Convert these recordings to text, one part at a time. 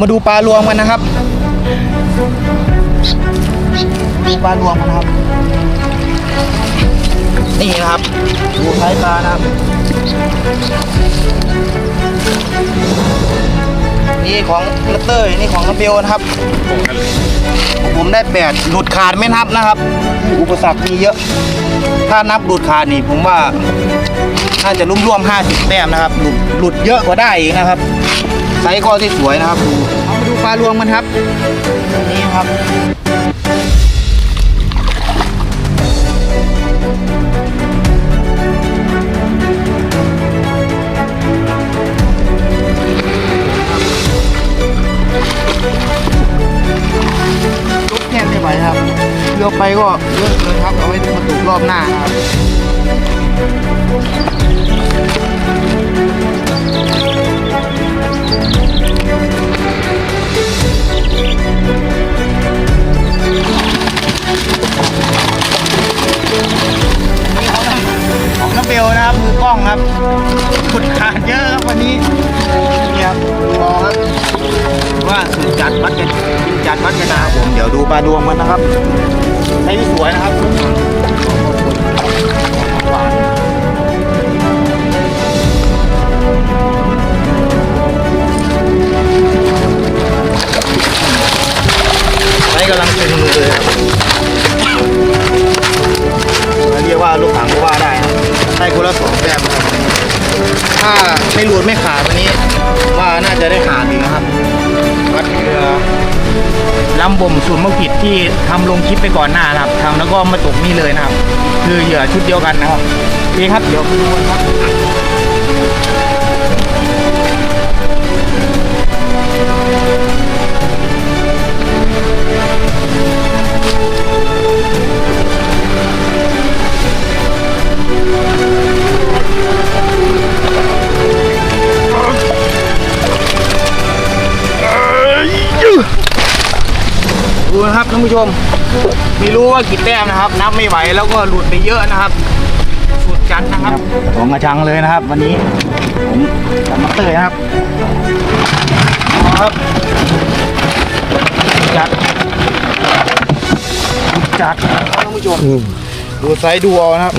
มาดูปลารวมกันนะครับปลารวมกันนะครับ นี่นะครับ ดูท้ายปลานะครับ นี่ของนัตเตอร์นี่ของน้ำเบลนะครับ ผมได้แปดหลุดขาดไม่นับนะครับ อุปสรรคมีเยอะ ถ้านับหลุดขาดนี่ผมว่าน่าจะร่วมๆ50แต้มนะครับ หลุดหลุดเยอะกว่าได้อีกนะครับไซส์ก็ที่สวยนะครับดูเอามาดูปลารวมกันครับนี่ครับลุกแค่ไม่ไหวครับเรือไปก็เยอะเลยครับเอาไว้มาถูกรอบหน้านะครับ เบลนะครับมือกล้องครับขุดขาดเยอะครับวันนี้นี่ครับรอครับว่าสุดจัดวัดกันจัดวัดกันนะครับผมเดี๋ยวดูปลารวงมันนะครับใช้สวยนะครับหวานใช้กำลังเลยครับเรี ไม่หลุดไม่ขาดวันนี้ ว่าน่าจะได้ขาดอีกนะครับวัดเรือลำบ่มสูตรมะขิดที่ทำลงคลิปไปก่อนหน้านะครับทำแล้วก็มาตกนี่เลยนะครับ คือเหยื่อชุดเดียวกันนะครับนี่ครับเดี๋ยวไปดูกันครับ นะครับท่านผู้ชม ไม่รู้ว่ากี่แต้มนะครับ นับไม่ไหวแล้วก็หลุดไปเยอะนะครับ สุดจัดนะครับของกระชังเลยนะครับ วันนี้ผมกับมาเตยนะครับเอาครับจัดสุดจัดท่านผู้ชมดูไซส์ดูเอานะครับ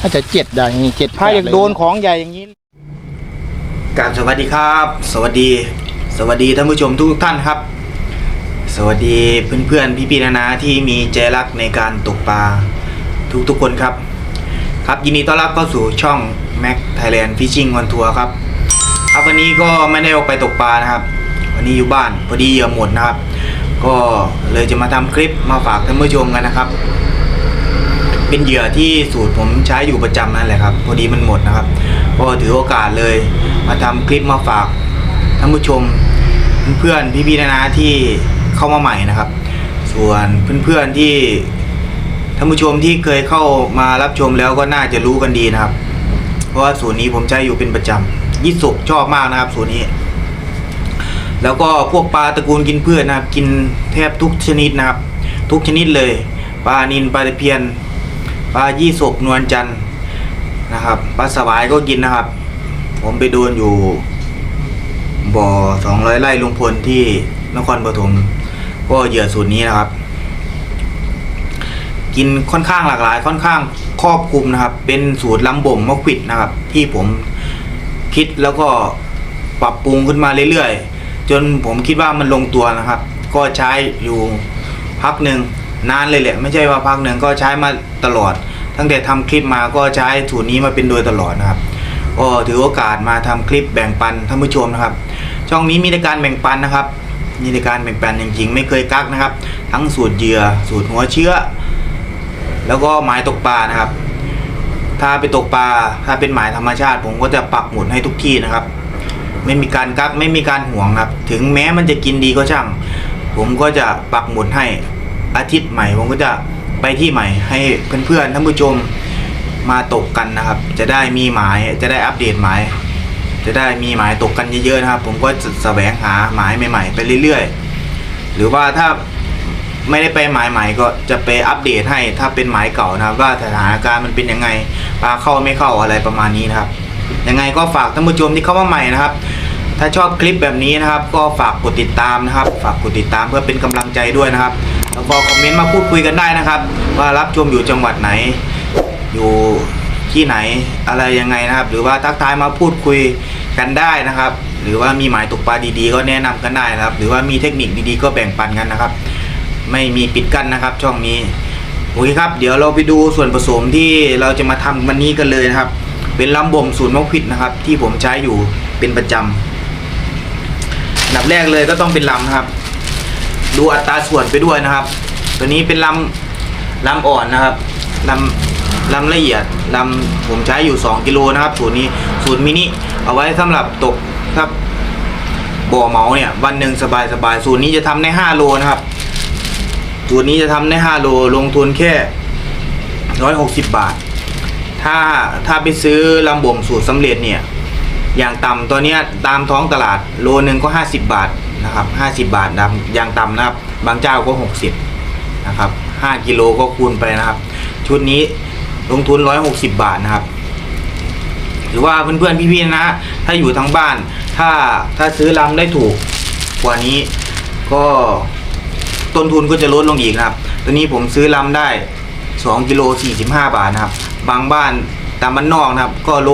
ถ้าจะเจ็ดได้อย่างงี้เจ็ดถ้าอยากโดนของใหญ่อย่างนี้กราบสวัสดีครับ สวัสดี สวัสดีท่านผู้ชมทุกท่านครับ สวัสดีเพื่อนๆพี่ๆนานาที่มีใจรักในการตกปลาทุกๆคนครับ ครับยินดีต้อนรับเข้าสู่ช่อง Mac Thailand Fishing on Tour ครับครับวันนี้ก็ไม่ได้ออกไปตกปลานะครับ วันนี้อยู่บ้านพอดีเหยื่อหมดนะครับ ก็เลยจะมาทำคลิปมาฝากท่านผู้ชมกันนะครับ เป็นเหยื่อที่สูตรผมใช้อยู่ประจำนั่นแหละครับ พอดีมันหมดนะครับ ก็ถือโอกาสเลยมาทำคลิปมาฝาก ท่านผู้ชมเพื่อนๆพี่ๆนานาที่เข้ามาใหม่นะครับ ส่วนเพื่อนๆที่ท่านผู้ชมที่เคยเข้ามารับชมแล้วก็น่าจะรู้กันดีนะครับ เพราะว่าสูตรนี้ผมใช้อยู่เป็นประจำยี่สุกชอบมากนะครับสูตรนี้ แล้วก็พวกปลาตระกูลกินพืชนะครับ กินแทบทุกชนิดนะครับ ทุกชนิดเลย ปลานินปลาตะเพียน ปลายี่สกนวลจันทร์นะครับปลาสวายก็กินนะครับ ผมไปโดนอยู่ บ่อสองร้อยไร่ลุงพลที่นครปฐมก็เหยื่อสูตรนี้นะครับ กินค่อนข้างหลากหลาย ค่อนข้างครอบคลุมนะครับ เป็นสูตรลำบ่มมะขวิดนะครับ ที่ผมคิดแล้วก็ปรับปรุงขึ้นมาเรื่อยๆ จนผมคิดว่ามันลงตัวนะครับ ก็ใช้อยู่พักหนึ่งนานเลยแหละ ไม่ใช่ว่าพักหนึ่งก็ใช้มาตลอด ตั้งแต่ทำคลิปมาก็ใช้สูตรนี้มาเป็นโดยตลอดนะครับก็ถือโอกาสมาทำคลิปแบ่งปันท่านผู้ชมนะครับ ช่องนี้มีในการแบ่งปันนะครับ มีในการแบ่งปันจริงๆ ไม่เคยกักนะครับ ทั้งสูตรเหยื่อสูตรหัวเชื้อ แล้วก็หมายตกปลานะครับ ถ้าไปตกปลาถ้าเป็นหมายธรรมชาติ ผมก็จะปักหมุดให้ทุกที่นะครับ ไม่มีการกักไม่มีการห่วงครับ ถึงแม้มันจะกินดีก็ช่าง ผมก็จะปักหมุดให้อาทิตย์ใหม่ ผมก็จะไปที่ใหม่ให้เพื่อนๆท่านผู้ชมมาตกกันนะครับ จะได้มีหมายจะได้อัปเดตหมาย จะได้มีหมายตกกันเยอะๆนะครับ ผมก็จะแสวงหาหมายใหม่ๆไปเรื่อยๆ หรือว่าถ้าไม่ได้ไปหมายใหม่ก็จะไปอัปเดตให้ถ้าเป็นหมายเก่านะครับ ว่าสถานการณ์มันเป็นยังไงปลาเข้าไม่เข้าอะไรประมาณนี้นะครับยังไงก็ฝากท่านผู้ชมที่เข้ามาใหม่นะครับ ถ้าชอบคลิปแบบนี้นะครับ ก็ฝากกดติดตามนะครับ ฝากกดติดตามเพื่อเป็นกำลังใจด้วยนะครับแล้วก็คอมเมนต์มาพูดคุยกันได้นะครับ ว่ารับชมอยู่จังหวัดไหนอยู่ ที่ไหนอะไรยังไงนะครับ หรือว่าทักทายมาพูดคุยกันได้นะครับ หรือว่ามีหมายตกปลาดีๆ ก็แนะนำกันได้นะครับ หรือว่ามีเทคนิคดีๆ ก็แบ่งปันกันนะครับ ไม่มีปิดกั้นนะครับ ช่องนี้โอเคครับ เดี๋ยวเราไปดูส่วนผสมที่เราจะมาทำวันนี้กันเลยนะครับ เป็นลำบ่มสูตรมะขิดนะครับ ที่ผมใช้อยู่เป็นประจำอันดับแรกเลยก็ต้องเป็นลำนะครับ ดูอัตราส่วนไปด้วยนะครับ ตัวนี้เป็นลำลำอ่อนนะครับลำ ลำละเอียดลำผมใช้อยู่ 2 กิโลนะครับสูตรนี้สูตรมินิเอาไว้สำหรับตกครับบ่อเหมาเนี่ยวันหนึ่งสบายสบายๆสูตรนี้จะทำได้5โลนะครับสูตรนี้จะทำได้5โลลงทุนแค่160 บาท ถ้าถ้าไปซื้อลำบ่มสูตรสำเร็จเนี่ยอย่างต่ำตัวเนี้ยตามท้องตลาดโลหนึ่งก็ 50 บาทนะครับ 50 บาทนะอย่างต่ำนะครับ บางเจ้าก็ 60 นะครับ 5 กิโลก็คูณไปนะครับ ชุดนี้ ลงทุน 160 บาทนะครับ หรือว่าเพื่อนๆพี่ๆนะ ถ้าอยู่ทั้งบ้าน ถ้าถ้าซื้อลำได้ถูกกว่านี้ก็ต้นทุนก็จะลดลงอีกนะครับ ตัวนี้ผมซื้อลำได้ 2กิโล45 บาทนะครับ บางบ้านตามบ้านนอกนะครับ ก็โล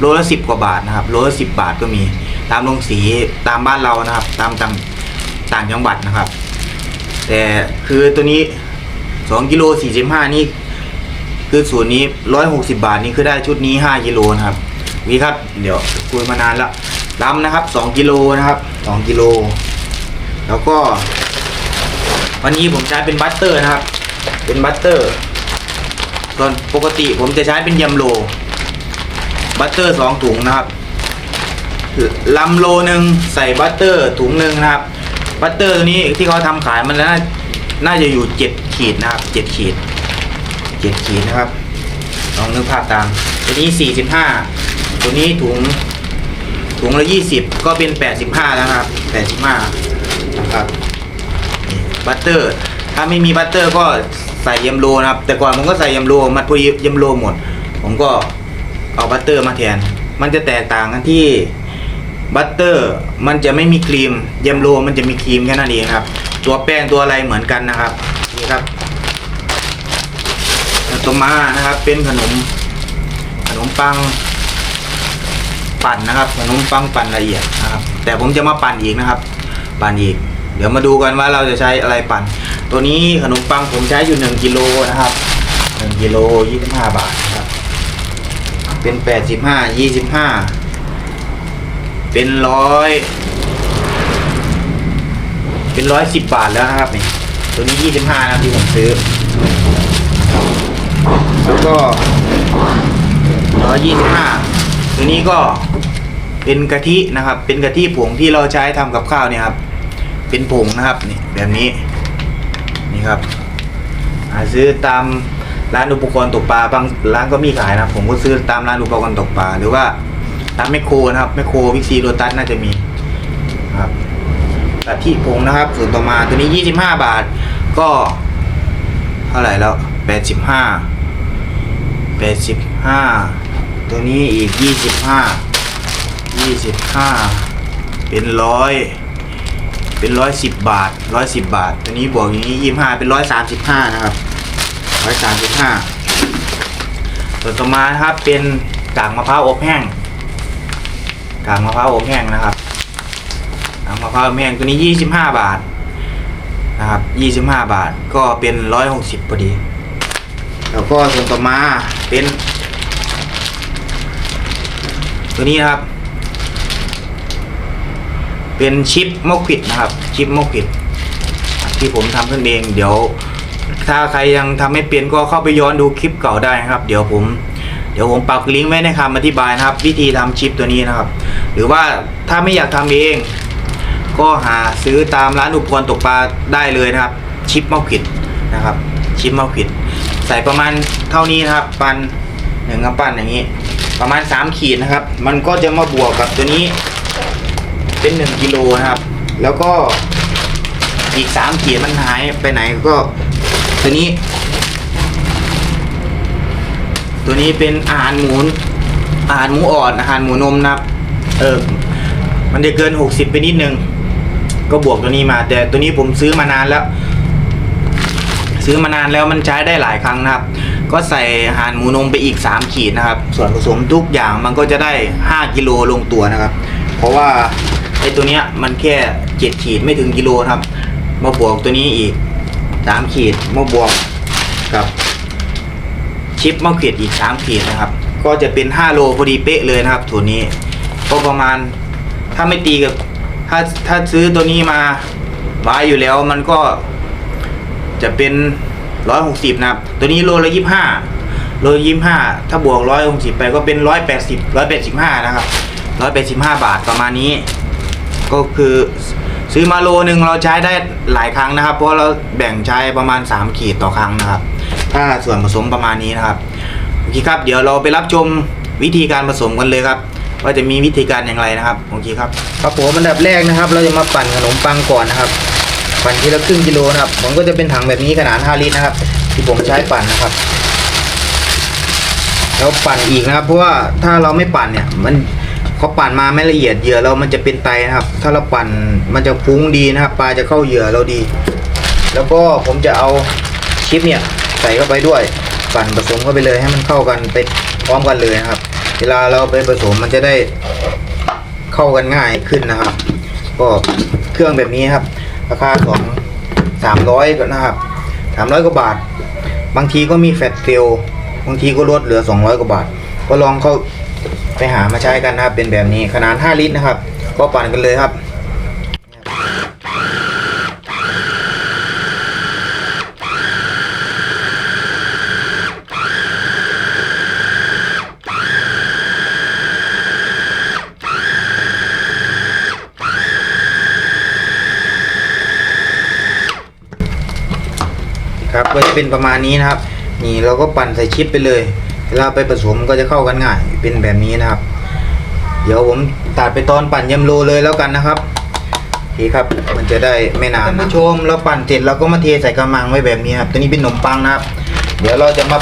โลละ10กว่าบาทนะครับ โลละ10บาทก็มี ตามโรงสีตามบ้านเรานะครับ ตามต่างต่างจังหวัดนะครับ แต่คือตัวนี้2กิโล45นี่ คือสูตรนี้160บาทนี่คือได้ชุดนี้5กิโลนะครับนี่ครับ เดี๋ยวคุยมานานแล้วลำนะครับ2กิโลนะครับ2กิโล แล้วก็ วันนี้ผมใช้เป็นบัตเตอร์นะครับ เป็นบัตเตอร์ส่วนปกติผมจะใช้เป็นยำโล บัตเตอร์สองถุงนะครับลำโลหนึ่งใส่บัตเตอร์ถุงหนึ่งนะครับ บัตเตอร์ตัวนี้ที่เขาทำขายมันน่าน่าจะอยู่เจ็ดขีดนะครับเจ็ดขีด เจ็ดขีดนะครับลองนึกภาพตาม ตัวนี้สี่สิบห้าตัวนี้ถุงถุงละยี่สิบก็เป็นแปดสิบห้าแล้วครับแปดสิบห้านะครับบัตเตอร์ ถ้าไม่มีบัตเตอร์ก็ใส่เยมโลนะครับ แต่ก่อนผมก็ใส่เยมโลมันพอเยมโลหมด ผมก็เอาบัตเตอร์มาแทน มันจะแตกต่างกันที่บัตเตอร์ มันจะไม่มีครีมเยมโลมันจะมีครีมแค่นั้นเองครับ ตัวแป้งตัวอะไรเหมือนกันนะครับนี่ครับ ตัวมานะครับ เป็นขนมขนมปังปั่นนะครับขนมปังปั่นละเอียดนะครับ แต่ผมจะมาปั่นอีกนะครับ ปั่นอีก เดี๋ยวมาดูกันว่าเราจะใช้อะไรปั่น ตัวนี้ขนมปังผมใช้อยู่หนึ่งกิโลนะครับหนึ่งกิโลยี่สิบห้าบาทนะครับ เป็นแปดสิบห้ายี่สิบห้าเป็นร้อยเป็นร้อยสิบบาทแล้วนะครับนี่ตัวนี้ยี่สิบห้านะที่ผมซื้อ แล้วก็ร้อยยี่สิบห้าตัวนี้ก็เป็นกะทินะครับ เป็นกะทิผงที่เราใช้ทำกับข้าวเนี่ยครับ เป็นผงนะครับนี่แบบนี้นี่ครับหาซื้อตามร้านอุปกรณ์ตกปลาบางร้านก็มีขายนะผมก็ซื้อตามร้านอุปกรณ์ตกปลาหรือว่าตามแมคโครนะครับแมคโครวิกซีโรตัสน่าจะมีครับกะทิผงนะครับส่วนต่อมาตัวนี้ยี่สิบห้าบาทก็เท่าไหร่แล้วแปดสิบห้า แปดสิบห้าตัวนี้อีกยี่สิบห้ายี่สิบห้าเป็นร้อยเป็นร้อยสิบบาทร้อยสิบบาท ตัวนี้บวกอย่างนี้ยี่ห้าเป็นร้อยสามสิบห้านะครับร้อยสามสิบห้าส่วต่อมาครับเป็นกากมะพร้าวอบแห้งกากมะพร้าวอบแห้งนะครับกากมะพร้าวอบแห้งตัวนี้ยี่สิบห้าบาทนะครับยี่สิบห้าบาทก็เป็นร้อยหกสิบพอดี แล้วก็ส่วนต่อมาเป็น ตัวนี้นะครับ เป็นชิปมกผิดนะครับ ชิปมกผิด ที่ผมทำขึ้นเอง เดี๋ยว ถ้าใครยังทำไม่เป็นก็เข้าไปย้อนดูคลิปเก่าได้นะครับ เดี๋ยวผมเดี๋ยวผมปักลิงก์ไว้ในคำอธิบายนะครับ วิธีทำชิปตัวนี้นะครับ หรือว่าถ้าไม่อยากทำเอง ก็หาซื้อตามร้านอุปกรณ์ตกปลาได้เลยนะครับ ชิปมกผิดนะครับ ชิปมกผิด ใส่ประมาณเท่านี้นะครับปันหนึ่งกำปั้นอย่างนี้ ประมาณสามขีดนะครับ มันก็จะมาบวกกับตัวนี้เป็นหนึ่งกิโลนะครับ แล้วก็อีกสามขีดมันหายไปไหนก็ตัวนี้ ตัวนี้เป็นอาหารหมูอาหารหมูอ่อนอาหารหมูนมนะครับเออมันจะเกิน 60 ไปนิดนึง ก็บวกตัวนี้มา แต่ตัวนี้ผมซื้อมานานแล้ว ซื้อมานานแล้วมันใช้ได้หลายครั้งนะครับ ก็ใส่อาหารหมูนมไปอีก 3 ขีดนะครับ ส่วนผสมทุกอย่างมันก็จะได้ 5 กิโลลงตัวนะครับ เพราะว่าไอ้ตัวเนี้ยมันแค่ 7 ขีดไม่ถึงกิโลครับ มาบวกตัวนี้อีก 3 ขีดมาบวกกับชิปมะเขืออีก 3 ขีดนะครับ ก็จะเป็น 5 โลพอดีเป๊ะเลยนะครับถั่วนี้ก็ประมาณถ้าไม่ตีกับถ้าถ้าซื้อตัวนี้มาไว้อยู่แล้วมันก็ จะเป็นร้อยหกสิบนะครับ ตัวนี้โลละยี่ห้าโลยี่ห้าถ้าบวกร้อยหกสิบไปก็เป็นร้อยแปดสิบร้อยแปดสิบห้านะครับร้อยแปดสิบห้าบาทประมาณนี้ ก็คือซื้อมาโลหนึ่งเราใช้ได้หลายครั้งนะครับ เพราะเราแบ่งใช้ประมาณ 3 ขีดต่อครั้งนะครับ ถ้าส่วนผสมประมาณนี้นะครับโอเคครับ เดี๋ยวเราไปรับชมวิธีการผสมกันเลยครับ ว่าจะมีวิธีการอย่างไรนะครับโอเคครับครับผมอันดับแรกนะครับ เราจะมาปั่นขนมปังก่อนนะครับ ปั่นทีละครึ่งกิโลนะครับผมก็จะเป็นถังแบบนี้ขนาด 5 ลิตรนะครับ ที่ผมใช้ปั่นนะครับแล้วปั่นอีกนะครับ เพราะว่าถ้าเราไม่ปั่นเนี่ย มันเขาปั่นมาไม่ละเอียดเหยื่อเรามันจะเป็นไตนะครับ ถ้าเราปั่นมันจะฟุ้งดีนะครับปลาจะเข้าเหยื่อเราดี แล้วก็ผมจะเอาชิปเนี่ยใส่เข้าไปด้วยปั่นผสมเข้าไปเลยให้มันเข้ากันไปพร้อมกันเลยนะครับ เวลาเราไปผสมมันจะได้เข้ากันง่ายขึ้นนะครับ ก็เครื่องแบบนี้ครับ ราคาสองสามร้อยก็นะครับสามร้อยกว่าบาท บางทีก็มีแฟตเซลบางทีก็ลดเหลือสองร้อยกว่าบาท ก็ลองเข้าไปหามาใช้กันนะครับ เป็นแบบนี้ขนาดห้าลิตรนะครับ ก็ปั่นกันเลยครับ ครับก็จะเป็นประมาณนี้นะครับ นี่เราก็ปั่นใส่ชิปไปเลยเวลาไปผสมก็จะเข้ากันง่ายเป็นแบบนี้นะครับ เดี๋ยวผมตัดไปตอนปั่นยำโลเลยแล้วกันนะครับโอเคครับมันจะได้ไม่นานท่านผู้ชมเราปั่นเสร็จเราก็มาเทใส่กระมังไว้แบบนี้ครับตัวนี้เป็นขนมปังนะครับ เดี๋ยวเราจะมา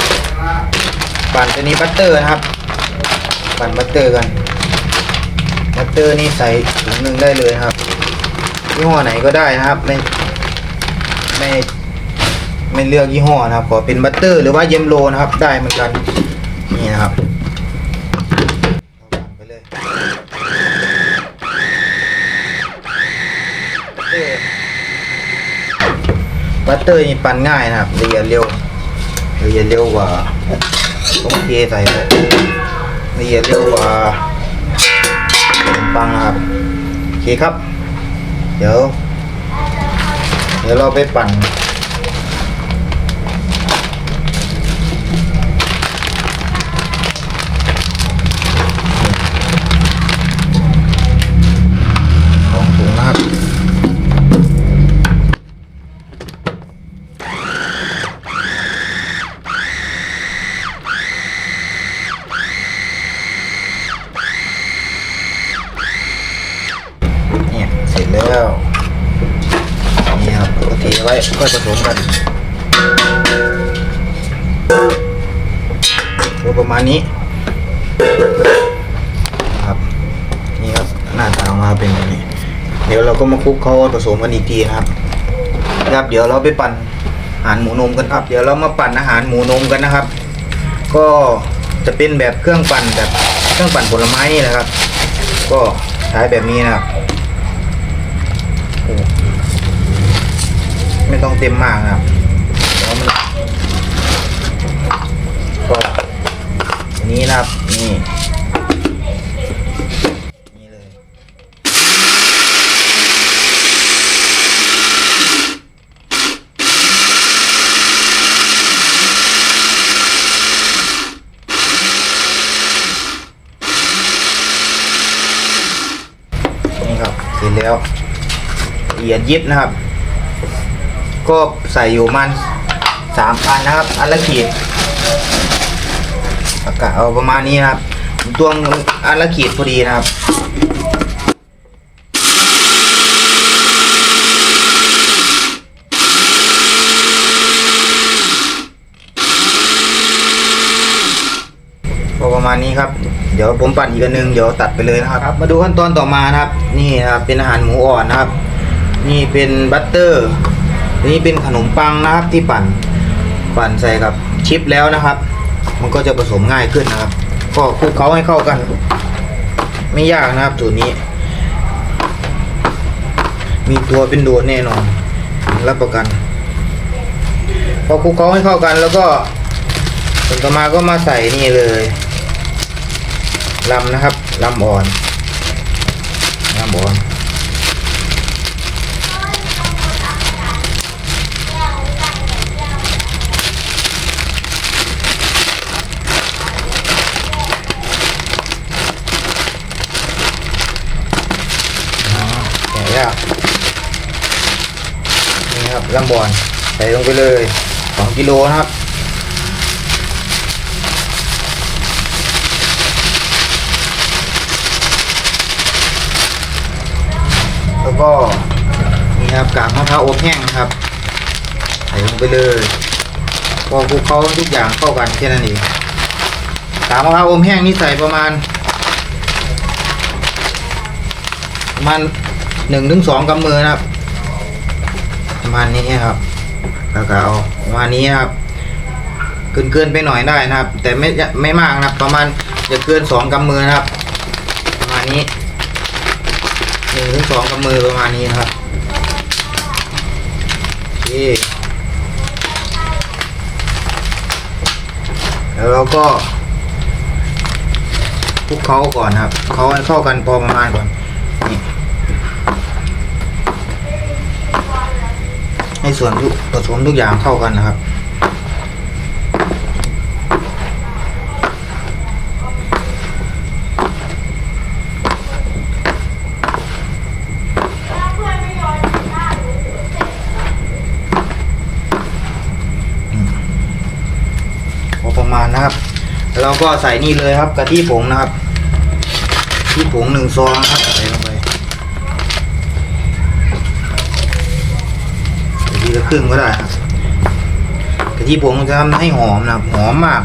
ปั่นตัวนี้บัตเตอร์นะครับ ปั่นบัตเตอร์กันบัตเตอร์นี่ใส่ถุงหนึ่งได้เลยนะครับยี่ห้อไหนก็ได้นะครับไม่ไม่ ไม่เลือกยี่ห้อนะครับขอเป็นบัตเตอร์หรือว่าเยมโลนะครับ ได้เหมือนกันนี่นะครับไปเลยบัตเตอร์นี่ปั่นง่ายนะครับละเอียดเร็วละเอียดเร็วกว่าต้องเทใส่ละเอียดเร็วกว่าขนมปังนะครับโอเคครับ เดี๋ยว เดี๋ยวเราไปปั่น ก็ประมาณนี้ครับนี่ครับหน้าตาออกมาเป็นแบบนี้ เดี๋ยวเราก็มาคลุกเขาผสมกันอีกทีนะครับครับเดี๋ยวเราไปปั่นอาหารหมูนมกันครับ เดี๋ยวเรามาปั่นอาหารหมูนมกันนะครับ ก็จะเป็นแบบเครื่องปั่นแบบเครื่องปั่นผลไม้นี่นะครับ ก็ใช้แบบนี้นะครับไม่ต้องเต็มมากนะครับเดี๋ยวมันก็อั นี้นะครับ นี่นี่เลยนี่ครับเสร็จแล้วละเอียดยิบนะครับ ก็ใส่อยู่มันสามอันนะครับ อันละขีด อากาศเอาประมาณนี้นะครับตวงอันละขีดพอดีนะครับก็ประมาณนี้ครับเดี๋ยวผมปั่นอีกนึงเดี๋ยวตัดไปเลยนะครับครับ มาดูขั้นตอนต่อมานะครับ นี่นะครับเป็นอาหารหมูอ่อนนะครับ นี่เป็นบัตเตอร์ นี่เป็นขนมปังนะครับที่ปั่นปั่นใส่กับชิปแล้วนะครับ มันก็จะผสมง่ายขึ้นนะครับ ก็คลุกเคล้าให้เข้ากัน ไม่ยากนะครับสูตรนี้ มีตัวเป็นโดดแน่นอนรับประกัน พอคลุกเคล้าให้เข้ากันแล้วก็ส่วนต่อมาก็มาใส่นี่เลยลำนะครับลำอ่อนลำอ่อน แกะยากนี่ครับ ลำบอนใส่ลงไปเลยสองกิโลนะครับแล้วก็นี่ครับกากมะพร้าวอบแห้งนะครับใส่ลงไปเลยพอคลุกเคล้าทุกอย่างเข้ากันแค่นั้นเองกากมะพร้าวอบแห้งนี่ใส่ประมาณประมาณหนึ่งถึงสองกำมือนะครับ ประมาณนี้ครับ แล้วก็เอาประมาณนี้ครับเกินเกินไปหน่อยได้นะครับ แต่ไม่ไม่มากนะครับ ประมาณจะเกินสองกำมือนะครับ ประมาณนี้หนึ่งถึงสองกำมือประมาณนี้นะครับโอเคแล้วเราก็คลุกเคล้าก่อนครับเคล้าให้เข้ากันพอประมาณก่อน ให้ส่วนทุกผสมทุกอย่างเข้ากันนะครับพอประมาณนะครับ เราก็ใส่นี่เลยครับกะทิผงนะครับที่ผงหนึ่งซองครับใส่ลงไปใส่ทีละ ครึ่งก็ได้ครับกะทิผงจะทำให้หอมนะครับหอมมาก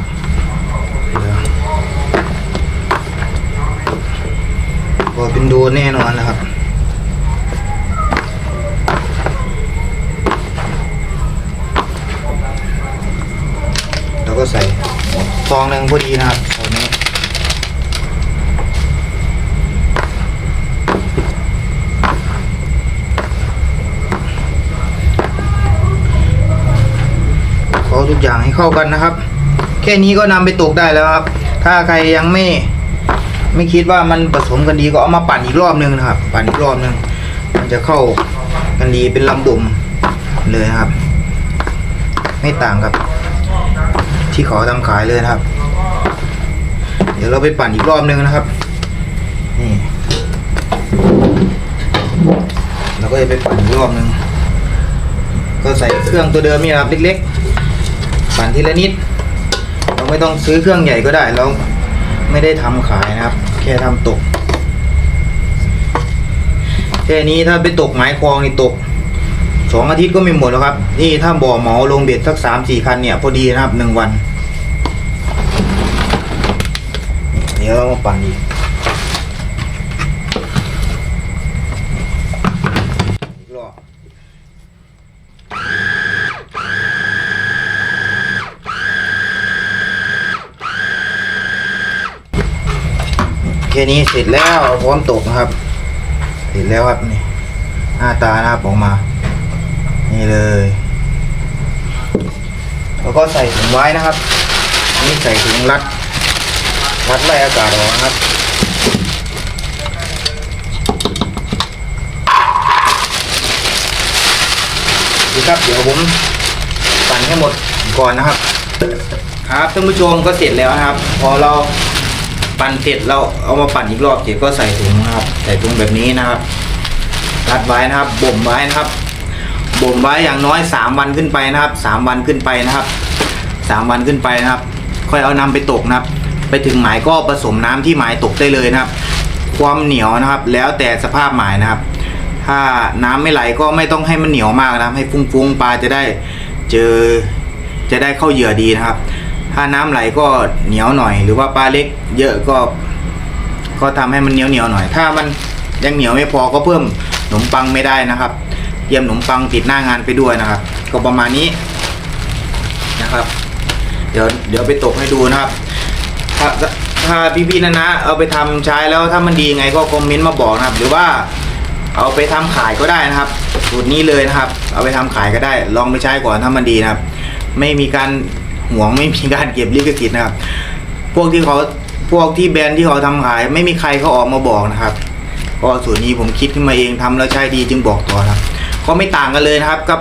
ก็เป็นโดนแน่นอนนะครับแล้วก็ใส่ซองหนึ่งพอดีนะครับใส่นี้เขาทุกอย่างให้เข้ากันนะครับ แค่นี้ก็นำไปตกได้แล้วครับ ถ้าใครยังไม่ ไม่คิดว่ามันผสมกันดีก็เอามาปั่นอีกรอบนึงนะครับ ปั่นอีกรอบนึงมันจะเข้ากันดีเป็นลำดุมเลยนะครับ ไม่ต่างกับ ที่เขาทำขายเลยนะครับ เดี๋ยวเราไปปั่นอีกรอบนึงนะครับ นี่เราก็จะไปปั่นอีกรอบนึงก็ใส่เครื่องตัวเดิมนี่ครับเล็กๆ ปั่นทีละนิด เราไม่ต้องซื้อเครื่องใหญ่ก็ได้เราไม่ได้ทำขายนะครับ แค่ทำตกแค่นี้ถ้าไปตกหมายคลองนี่ตกสองอาทิตย์ก็ไม่หมดแล้วครับ นี่ถ้าบ่อเหมาลงเบ็ดสักสามสี่คันเนี่ยพอดีนะครับหนึ่งวัน เดี๋ยวเรามาปั่นอีกอีก แค่นี้เสร็จแล้วพร้อมตกนะครับ เสร็จแล้วครับนี่หน้าตานะครับออกมา นี่เลย แล้วก็ใส่ถุงไว้นะครับอันนี่ใส่ถุงรัดรัดไล่อากาศออกนะครับดีครับเดี๋ยวผมปั่นให้หมดก่อนนะครับ ครับท่านผู้ชมก็เสร็จแล้วนะครับ พอเรา ปั่นเสร็จเราเอามาปั่นอีกรอบเสร็จก็ใส่ถุงนะครับ ใส่ถุงแบบนี้นะครับรัดไว้นะครับบ่มไว้นะครับบ่มไว้อย่างน้อยสามวันขึ้นไปนะครับสามวันขึ้นไปนะครับสามวันขึ้นไปนะครับ ค่อยเอานำไปตกนะครับ ไปถึงหมายก็ผสมน้ำที่หมายตกได้เลยนะครับ ความเหนียวนะครับ แล้วแต่สภาพหมายนะครับ ถ้าน้ำไม่ไหลก็ไม่ต้องให้มันเหนียวมากนะครับ ให้ฟุ้งๆปลาจะได้เจอจะได้เข้าเหยื่อดีนะครับ ถ้าน้ำไหลก็เหนียวหน่อย หรือว่าปลาเล็ก เยอะก็ ก็ทำให้มันเหนียวเหนียวหน่อย ถ้ามันยังเหนียวไม่พอก็เพิ่มขนมปังไม่ได้นะครับ เตรียมขนมปังติดหน้างานไปด้วยนะครับ ก็ประมาณนี้นะครับ เดี๋ยวเดี๋ยวไปตกให้ดูนะครับ ถ้าถ้าพี่ๆนะนะเอาไปทำใช้แล้วถ้ามันดีไงก็คอมเมนต์มาบอกนะครับ หรือว่าเอาไปทำขายก็ได้นะครับสูตรนี้เลยนะครับ เอาไปทำขายก็ได้ ลองไปใช้ก่อนถ้ามันดีนะครับ ไม่มีการ ห่วงไม่มีการเก็บลิขสิทธิ์นะครับ พวกที่เขาพวกที่แบรนด์ที่เขาทำขาย ไม่มีใครเขาออกมาบอกนะครับก็สูตรนี้ผมคิดขึ้นมาเองทำแล้วใช้ดีจึงบอกต่อครับ ก็ไม่ต่างกันเลยนะครับกับ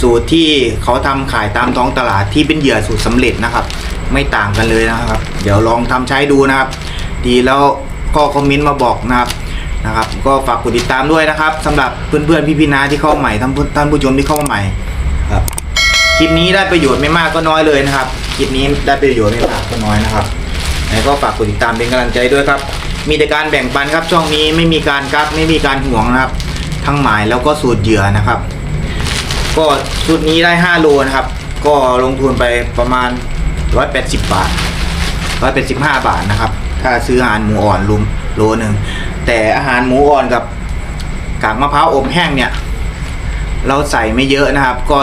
สูตรที่เขาทำขายตามท้องตลาดที่เป็นเหยื่อสูตรสำเร็จนะครับ ไม่ต่างกันเลยนะครับ เดี๋ยวลองทำใช้ดูนะครับ ดีแล้วก็คอมเมนต์มาบอกนะครับนะครับ ก็ฝากกดติดตามด้วยนะครับสำหรับเพื่อนๆพี่ๆนาที่เข้าใหม่ท่านผู้ท่านผู้ชมที่เข้ามาใหม่ ลิปนี้ได้ประโยชน์ไม่มากก็น้อยเลยนะครับ คลิปนี้ได้ประโยชน์ไม่มากก็น้อยนะครับยังไงก็ฝากกดติดตามเป็นกำลังใจด้วยครับ มีแต่การแบ่งปันครับช่องนี้ไม่มีการกักไม่มีการห่วงนะครับ ทั้งหมายแล้วก็สูตรเหยื่อนะครับ ก็ชุดนี้ได้ 5 โลนะครับ ก็ลงทุนไปประมาณ 180 บาท 185 บาทนะครับ ถ้าซื้ออาหารหมูอ่อนรวมโลหนึ่งแต่อาหารหมูอ่อนกับกากมะพร้าวอบแห้งเนี่ย เราใส่ไม่เยอะนะครับ ก็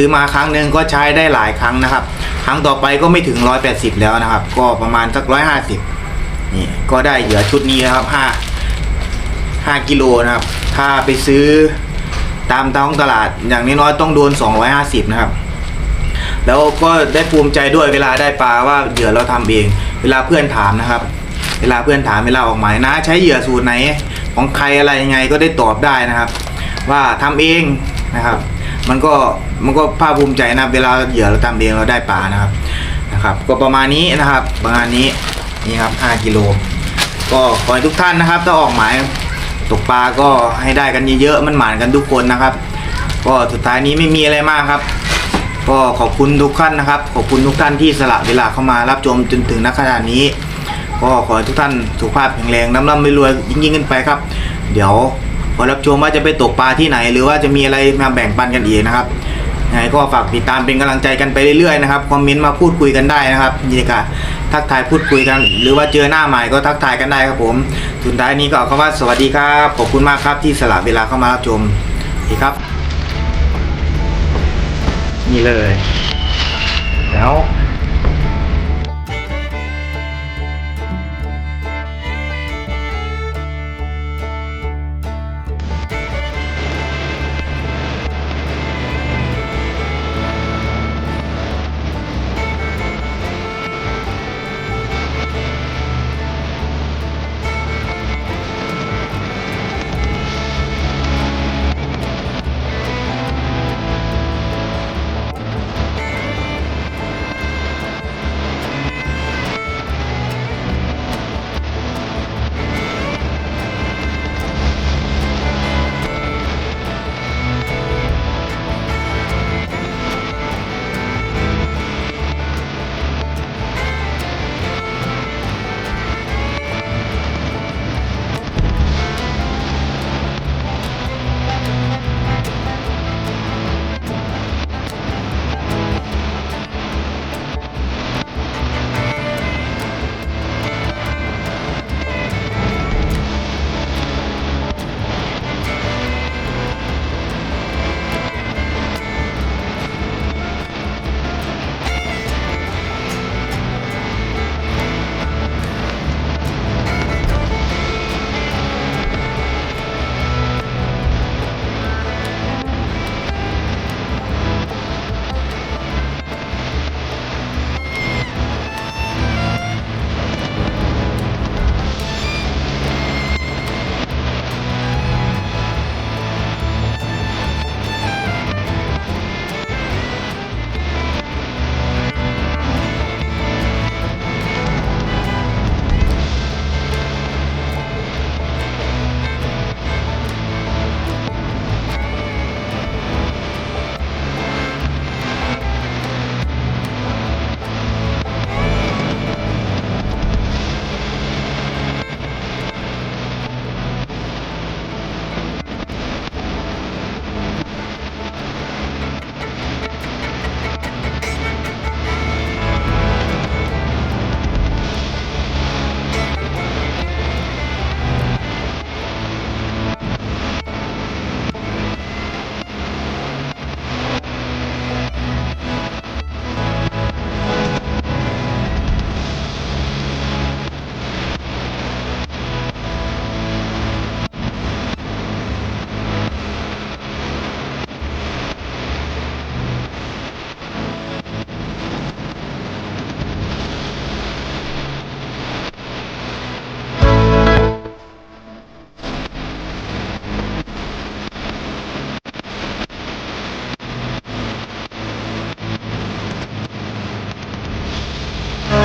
ซื้อมาครั้งหนึ่งก็ใช้ได้หลายครั้งนะครับ ครั้งต่อไปก็ไม่ถึง 180 แล้วนะครับ ก็ประมาณสัก 150 นี่ก็ได้เหยื่อชุดนี้นะครับ 5 5กิโลนะครับ ถ้าไปซื้อตามท้องตลาดอย่างน้อยๆต้องโดน 250 นะครับ แล้วก็ได้ภูมิใจด้วยเวลาได้ปลาว่าเหยื่อเราทำเอง เวลาเพื่อนถามนะครับ เวลาเพื่อนถามเวลาออกหมายนะ ใช้เหยื่อสูตรไหนของใครอะไรยังไงก็ได้ตอบได้นะครับ ว่าทำเองนะครับ มันก็มันก็ภาคภูมิใจนะเวลาเหยื่อเราทำเองเราได้ปลานะครับนะครับ ก็ประมาณนี้นะครับ ประมาณนี้นี่ครับ 5กิโลก็ขอให้ทุกท่านนะครับ ถ้าออกหมายตกปลาก็ให้ได้กันเยอะๆมันหมานกันทุกคนนะครับ ก็สุดท้ายนี้ไม่มีอะไรมากครับ ก็ขอบคุณทุกท่านนะครับ ขอบคุณทุกท่านที่สละเวลาเข้ามารับชมจนถึงนักขนาดนี้ ก็ขอให้ทุกท่านสุขภาพแข็งแรงร่ำร่ำรวยยิ่งๆขึ้นไปครับ เดี๋ยว ขอรับชมว่าจะไปตกปลาที่ไหน หรือว่าจะมีอะไรมาแบ่งปันกันอีกนะครับยังไงก็ฝากติดตามเป็นกำลังใจกันไปเรื่อยๆนะครับคอมเมนต์มาพูดคุยกันได้นะครับยินดีกับทักทายพูดคุยกัน หรือว่าเจอหน้าใหม่ก็ทักทายกันได้ครับผมสุดท้ายนี้ก็ขอคำว่าสวัสดีครับขอบคุณมากครับที่สละเวลาเข้ามารับชมดีครับ นี่เลย แล้ว